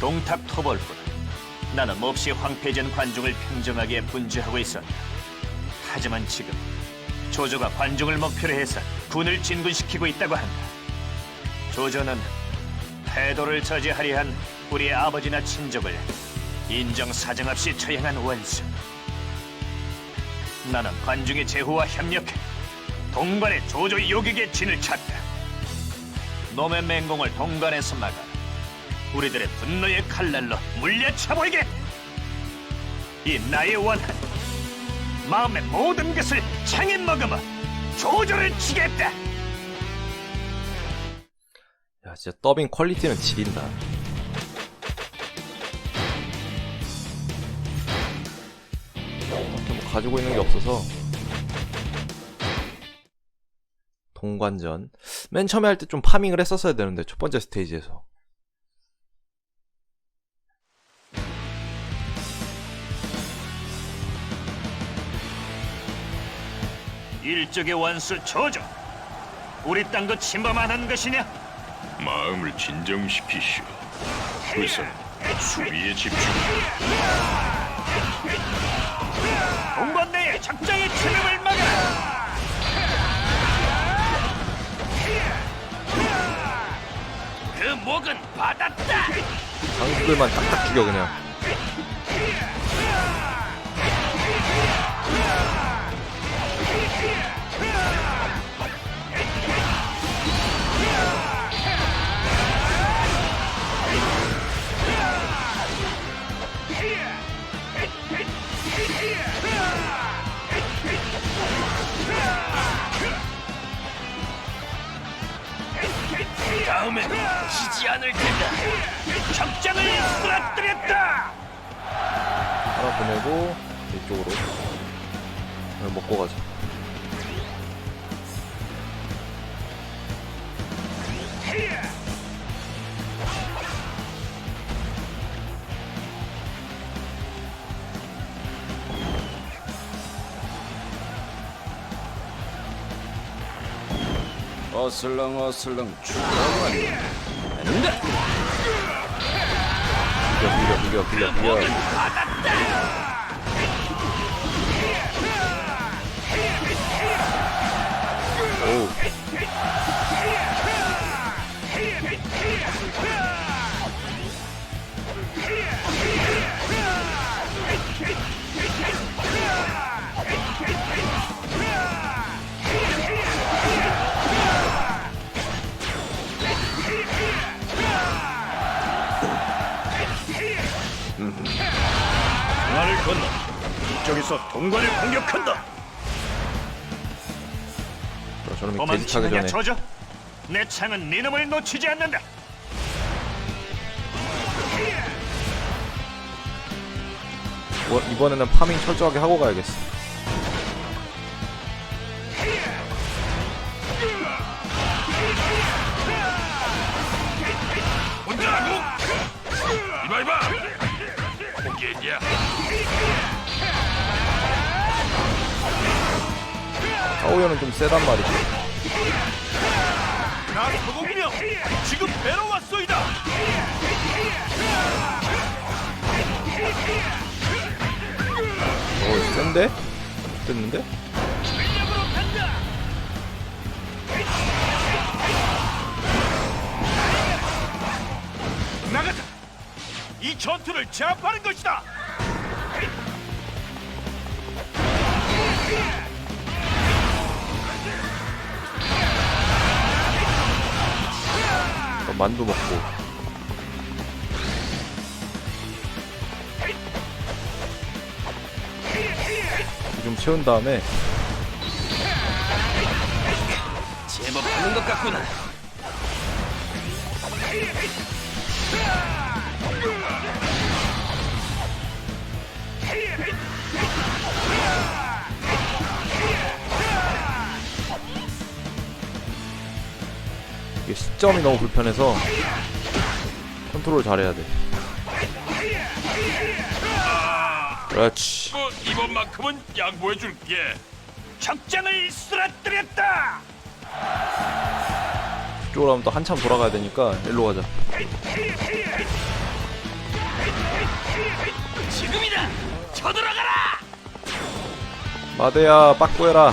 동탑 토벌꾼. 나는 몹시 황폐전 관중을 평정하게 분주하고 있었다. 하지만 지금 조조가 관중을 목표로 해서 군을 진군시키고 있다고 한다. 조조는 패도를 저지하려 한 우리의 아버지나 친족을 인정 사정 없이 처형한 원수. 나는 관중의 제후와 협력해 동관의 조조 요격의 진을 쳤다. 놈의 맹공을 동관에서 막아 우리들의 분노의 칼날로 물려쳐버리게. 이 나의 원한, 마음의 모든 것을 창에 머금어 조조를 치겠다. 야 진짜 더빙 퀄리티는 지린다 뭐 가지고 있는 게 없어서 동관전 맨 처음에 할 때 좀 파밍을 했었어야 되는데 첫 번째 스테이지에서 일적의 원수 조조. 우리 땅도 침범하는 것이냐? 마음을 진정시키시오. 우선 수비에 집중. 동관 내의 적장의 침입을 막아. 그 목은 받았다. 장수들만 딱딱 죽여 그냥 다음엔 지지 않을 텐다. 적장을 쓰러뜨렸다. 하나 보내고 이쪽으로 먹고 가자 어슬렁 어슬렁 죽어가니 안돼! 비겨 비겨 비겨 비겨 비겨 오 우 나를 건너 이쪽에서 동관을 공격한다. 자, 저놈이 타기 도망치느냐 전에 조져? 내 창은 네 놈을 놓치지 않는다. 뭐, 이번에는 파밍 철저하게 하고 가야겠어 타오연은 좀 세단 말이지 나 소공이며 지금 배로 왔소이다. 오 센데? 됐는데? 나가자. 이 전투를 제압하는 것이다. 만두 먹고. 좀 채운 다음에. 제법 하는 것 같구나 시점이 너무 불편해서 컨트롤 잘해야 돼 그렇지 뭐 이번만큼은 양보해 줄게. 적장을 쓰러뜨렸다. 이쪽으로 하면 또 한참 돌아가야 되니까 일로 가자 지금이다. 쳐들어가라. 마대야 빠꾸해라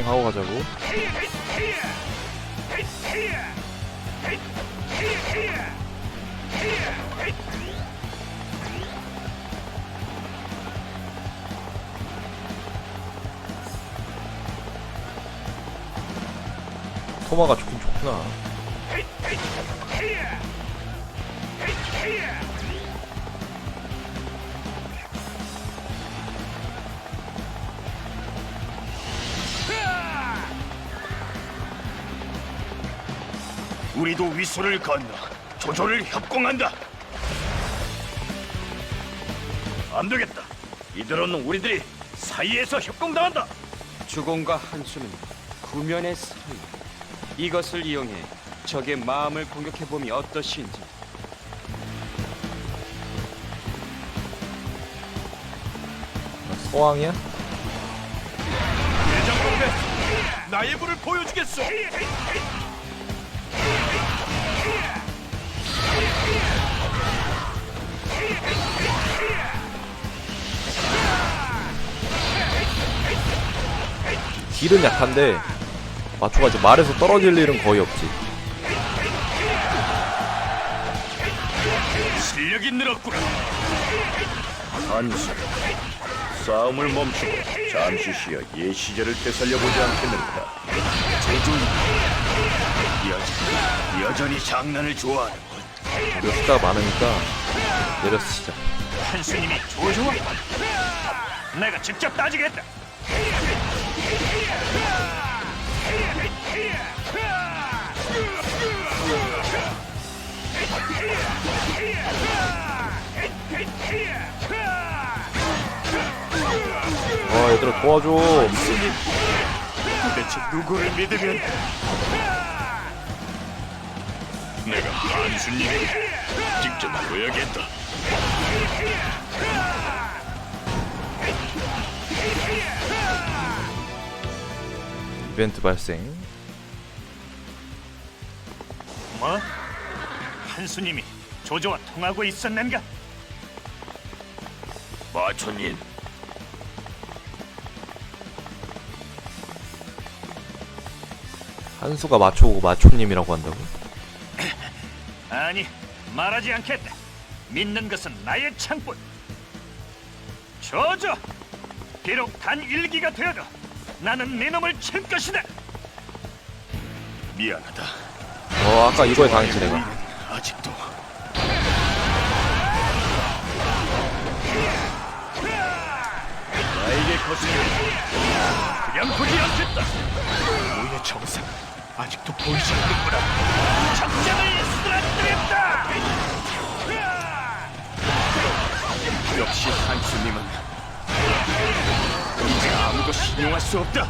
파밍하고 가자고. 토마가 좋긴 좋구나 우리도 위소를 건너 조조를 협공한다. 안 되겠다. 이들은 우리들이 사이에서 협공당한다. 주공과 한수는 구면의 사이. 이것을 이용해 적의 마음을 공격해 봄이 어떠신지. 서왕이야? 대장동대 나의 불을 보여주겠어. 딜은 약한데 이제 말에서 떨어질 일은 거의 없지 실력이 늘었구나. 한수, 싸움을 멈추고 잠시 쉬어 옛 시절을 되살려보지 않겠는가? 조조이, 여전히, 여전히 장난을 좋아하는군. 우리가 숫자가 많으니까 내려서 치자 한수님이 조조와 내가 직접 따지겠다. 얘들아 도와줘 대체 누구를 믿으면 내가 한수님에게 직접 보여야겠다. 이벤트 발생 뭐? 한수님이 조조와 통하고 있었는가? 마천님, 한수가 마초고 마초님이라고 한다고? 아니, 말하지 않겠다. 믿는 것은 나의 창뿐. 조조, 비록 단 일기가 되어도 나는 네 놈을 칠 것이다. 미안하다. 어 아까 이거에 당했지 내가 아직도 거슬려 그냥 보지 않겠다. 우리의 정상 아직도 보이지 않는구나. 적장을 쓰러뜨렸다. 역시 한수님은 이제 아무도 신용할 수 없다.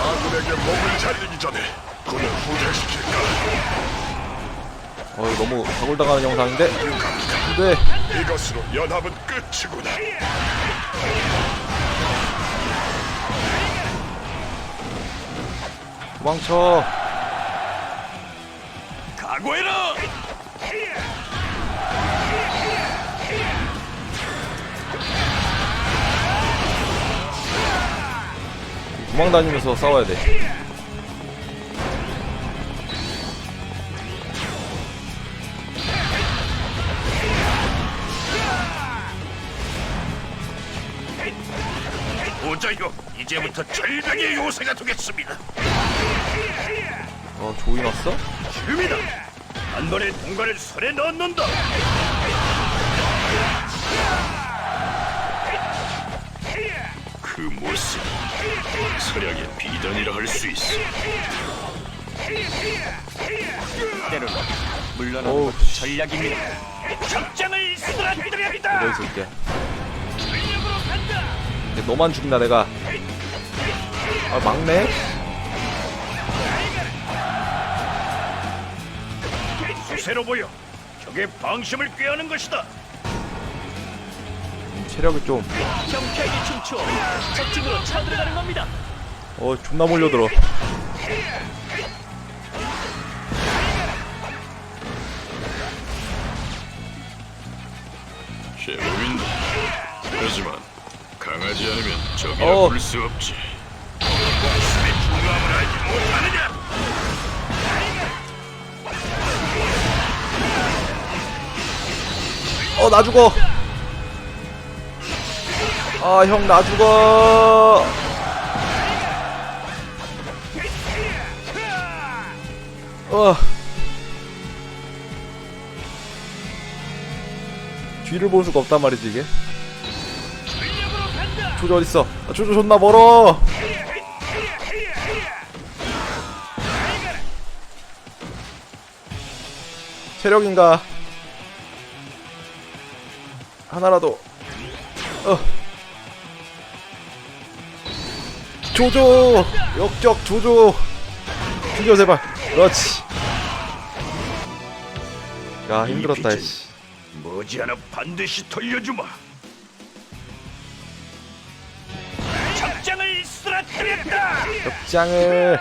아군에게 몸을 잘리기 전에 그를 후퇴시킬까? 어 너무 사골당하는 영상인데 안돼 이것으로 연합은 끝이구나. 도망쳐 각오해라. 도망다니면서 싸워야 돼 이제부터 절벽의 요새가 되겠습니다. 어 조이 왔어? 지금이다. 한 번에 동가를 손에 넣는다. 그 모습, 설약의 비단이라 할 수 있어. 때로는 물러나는 어우, 것도 전략입니다. 적장을 쓰러뜨려야겠다. 새끼야 간다. 근데 너만 죽나 내가 아 막네? 수세로 보여. 적의 방심을 꾀하는 것이다. 체력이 좀 경쾌하게 춤추어 적진으로 쳐들어가는 겁니다. 어 존나 몰려들어 제법인데. 하지만 강하지 않으면 적이라 어. 부를 수 없지. 어 나 죽어. 아 형 나 죽어. 어. 뒤를 볼 수가 없단 말이지 이게. 조조 어딨어? 아, 조조 존나 멀어. 체력인가 하나라도 어. 조조! 역적 조조! 죽여 제발. 그렇지. 야 힘들었다 이 씨. 머지않아 반드시 돌려주마. 적장을 쓰러뜨렸다. 역장을.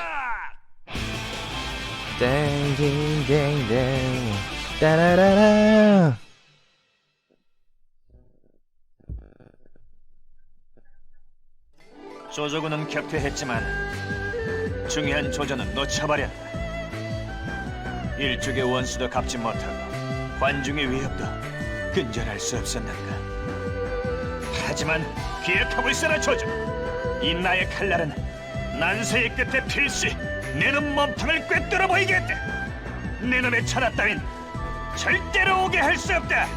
땡땡땡땡. 따라라라 조조군은 격퇴했지만 중요한 조조는 놓쳐버렸다. 일족의 원수도 갚지 못하고 관중의 위협도 근절할 수 없었는가. 하지만 기억하고 있어라 조조. 이 나의 칼날은 난세의 끝에 필시 내놈 몸통을 꿰뚫어 보이겠다. 내 놈의 천하 따윈 절대로 오게 할 수 없다.